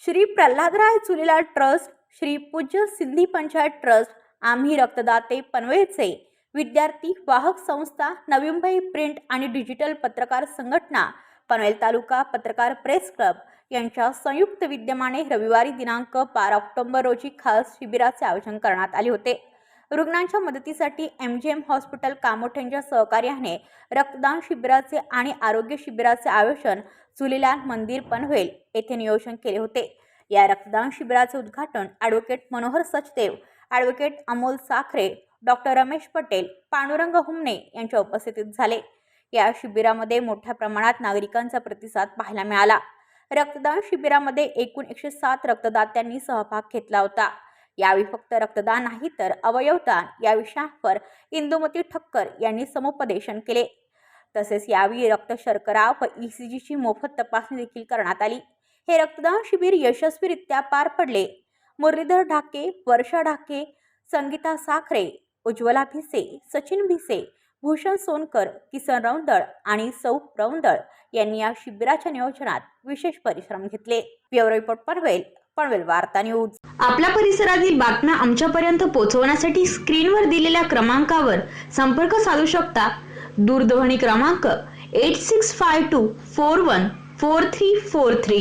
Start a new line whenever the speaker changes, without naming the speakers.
श्री प्रल्हादराय चुलीला ट्रस्ट श्री पूज्य सिद्धी पंचायत ट्रस्ट आम्ही रक्तदाते पनवेलचे. विद्यार्थी वाहक संस्था नवी मुंबई प्रिंट आणि डिजिटल पत्रकार संघटना पनवेल तालुका पत्रकार प्रेस क्लब. यांच्या संयुक्त विद्यमाने रविवारी दिनांक बारा ऑक्टोबर रोजी खास शिबिराचे आयोजन करण्यात आले होते. रुग्णांच्या मदतीसाठी एम जी एम हॉस्पिटल कामोठ्यांच्या सहकार्याने रक्तदान शिबिराचे आणि आरोग्य शिबिराचे आयोजन झुलेलाल मंदिर पनवेल येथे नियोजन केले होते. या रक्तदान शिबिराचे उद्घाटन advocate Manohar Sachdev advocate Amol Sakhare doctor Ramesh Patel Pandurang Humne यांच्या उपस्थितीत झाले. या शिबिरामध्ये मोठ्या प्रमाणात नागरिकांचा प्रतिसाद पाहायला मिळाला. रक्तदान शिबिरामध्ये एकूण एकशे सात रक्तदात्यांनी सहभाग घेतला होता. यावेळी फक्त रक्तदान नाही तर अवयवदान या विषयावर इंदुमती ठक्कर यांनी समुपदेशन केले. तसेच यावेळी रक्त शर्करा व ई सी जीची मोफत तपासणी देखील करण्यात आली. हे रक्तदान शिबिर यशस्वीरित्या पार पडले. मुरलीधर ढाके वर्षा ढाके संगीता साखरे उज्ज्वला भिसे सचिन भिसे भूषण सोनकर किसन रौंदळ आणि सौ रौंदळ यांनी या शिबिराच्या नियोजनात विशेष परिश्रम घेतले. ब्युरो रिपोर्ट पनवेल पनवेल वार्ता न्यूज.
आपल्या परिसरातील बातम्या आमच्यापर्यंत पोहोचवण्यासाठी स्क्रीनवर दिलेल्या क्रमांकावर संपर्क साधू शकता. दूरध्वनी क्रमांक eight six five two four one four three four three